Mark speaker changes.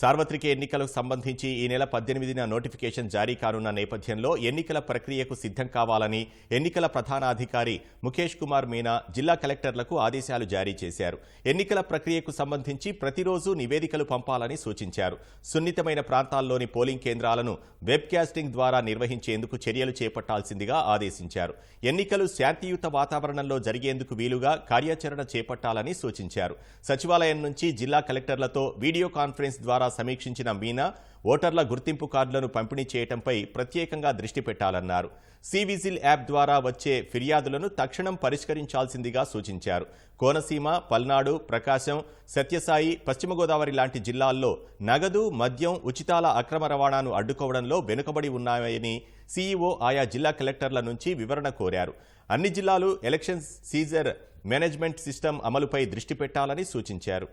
Speaker 1: సార్వత్రిక ఎన్నికలకు సంబంధించి ఈ నెల పద్దెనిమిదిన నోటిఫికేషన్ జారీ కానున్న నేపథ్యంలో ఎన్నికల ప్రక్రియకు సిద్ధం కావాలని ఎన్నికల ప్రధానాధికారి ముఖేష్ కుమార్ మీనా జిల్లా కలెక్టర్లకు ఆదేశాలు జారీ చేశారు. ఎన్నికల ప్రక్రియకు సంబంధించి ప్రతిరోజు నివేదికలు పంపాలని సూచించారు. సున్నితమైన ప్రాంతాల్లోని పోలింగ్ కేంద్రాలను వెబ్కాస్టింగ్ ద్వారా నిర్వహించేందుకు చర్యలు చేపట్టాల్సిందిగా ఆదేశించారు. ఎన్నికలు శాంతియుత వాతావరణంలో జరిగేందుకు వీలుగా కార్యాచరణ చేపట్టాలని సూచించారు. సచివాలయం నుంచి జిల్లా కలెక్టర్లతో వీడియో కాన్ఫరెన్స్ ద్వారా సమీక్షించిన మీనా ఓటర్ల గుర్తింపు కార్డులను పంపిణీ చేయడంపై ప్రత్యేకంగా దృష్టి పెట్టాలన్నారు. సివిజిల్ యాప్ ద్వారా వచ్చే ఫిర్యాదులను తక్షణం పరిష్కరించాల్సిందిగా సూచించారు. కోనసీమ పల్నాడు ప్రకాశం సత్యసాయి పశ్చిమ గోదావరి లాంటి జిల్లాల్లో నగదు మద్యం ఉచితాల అక్రమ రవాణాను అడ్డుకోవడంలో వెనుకబడి ఉన్నాయని సీఈఓ ఆయా జిల్లా కలెక్టర్ల నుంచి వివరణ కోరారు. అన్ని జిల్లాలు ఎలక్షన్ సీజర్ మేనేజ్మెంట్ సిస్టమ్ అమలుపై దృష్టి పెట్టాలని సూచించారు.